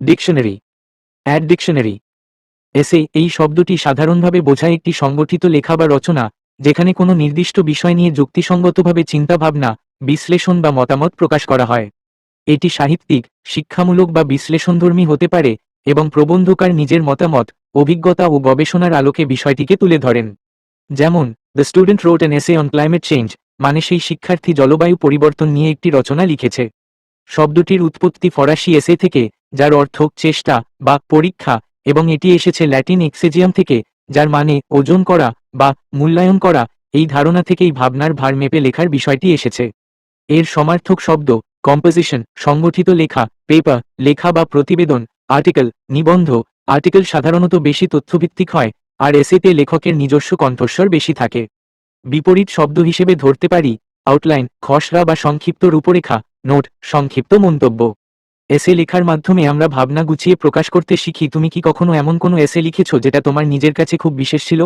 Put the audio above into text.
Dictionary add dictionary এসে এই শব্দটি সাধারণভাবে বোঝায় একটি সংগঠিত লেখা বা রচনা, যেখানে কোনো নির্দিষ্ট বিষয় নিয়ে যুক্তিসঙ্গতভাবে চিন্তাভাবনা, বিশ্লেষণ বা মতামত প্রকাশ করা হয়। এটি সাহিত্যিক, শিক্ষামূলক বা বিশ্লেষণধর্মী হতে পারে এবং প্রবন্ধকার নিজের মতামত, অভিজ্ঞতা ও গবেষণার আলোকে বিষয়টিকে তুলে ধরেন। যেমন the student road an essay on climate change মানে সেই শিক্ষার্থী জলবায়ু পরিবর্তন নিয়ে একটি রচনা লিখেছে। শব্দটির উৎপত্তি ফরাসি এসে থেকে যার অর্থ চেষ্টা বা পরীক্ষা, এবং এটি এসেছে ল্যাটিন এক্সেজিয়াম থেকে, যার মানে ওজন করা বা মূল্যায়ন করা, এই ধারণা থেকেই ভাবনার ভার মেপে লেখার বিষয়টি এসেছে। এর সমার্থক শব্দ কম্পোজিশন সংগঠিত লেখা পেপার লেখা বা প্রতিবেদন আর্টিকেল নিবন্ধ আর্টিকেল সাধারণত বেশি তথ্যভিত্তিক হয়, আর এসেতে লেখকের নিজস্ব কণ্ঠস্বর বেশি থাকে। বিপরীত শব্দ হিসেবে ধরতে পারি আউটলাইন খসড়া বা সংক্ষিপ্ত রূপরেখা নোট সংক্ষিপ্ত মন্তব্য। এসে লেখার মাধ্যমে আমরা ভাবনা গুছিয়ে প্রকাশ করতে শিখি। তুমি কি কখনো এমন কোনো এসে লিখেছো যেটা তোমার নিজের কাছে খুব বিশেষ ছিল?